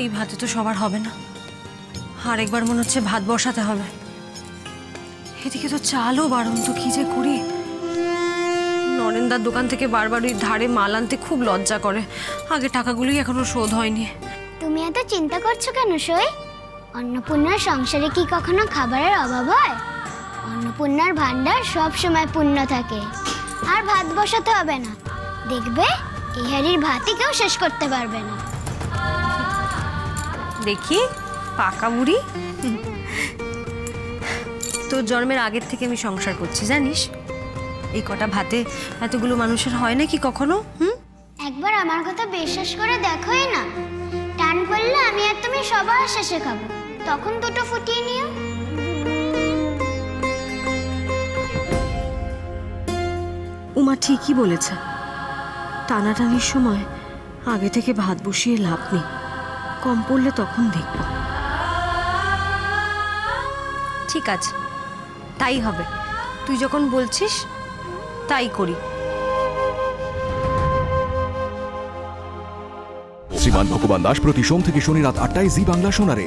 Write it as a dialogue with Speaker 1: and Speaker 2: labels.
Speaker 1: এই ভাতে তো সবার হবে না। আর একবার মনে হচ্ছে ভাত বসাতে হবে। এদিকে তো চালও বাড়ন্ত, কি যে করি? নরেন্দার দোকান থেকে বারবার ওই ধারে মাল আনতে খুব লজ্জা করে। আগে টাকাগুলোই এখনও শোধ হয়নি।
Speaker 2: তুমি এত চিন্তা করছ কেন, সই? অন্নপূর্ণার সংসারে কি কখনো খাবারের অভাব হয়? অন্নপূর্ণার ভান্ডার সব সময় পূর্ণ থাকে। আর ভাত বসাতে হবে না। দেখবে এই হাড়ির ভাতই কেউ শেষ করতে পারবে না।
Speaker 1: দেখি পাকা বুড়ি তোর জন্মের আগের থেকে আমি সংসার করছি জানিস? এই কটা ভাতে এতগুলো মানুষের হয় নাকি কখনো হুম?
Speaker 2: একবার আমার কথা বিশ্বাস করে দেখোই না। টান পড়লে আমি আর তুমি সবার শেষে খাব। তখন দুটো ফুটিয়ে নিও।
Speaker 1: উমা ঠিকই বলেছে। টানাটানির সময় আগে থেকে ভাত বসিয়ে লাভ নেই। কম পড়লে তখন দেখব। ঠিক আছে, তাই হবে। তুই যখন বলছিস, তাই করি।
Speaker 3: শ্রীমান ভগবান দাস প্রতি সোম থেকে শনি রাত আটটায় জি বাংলা শোনারে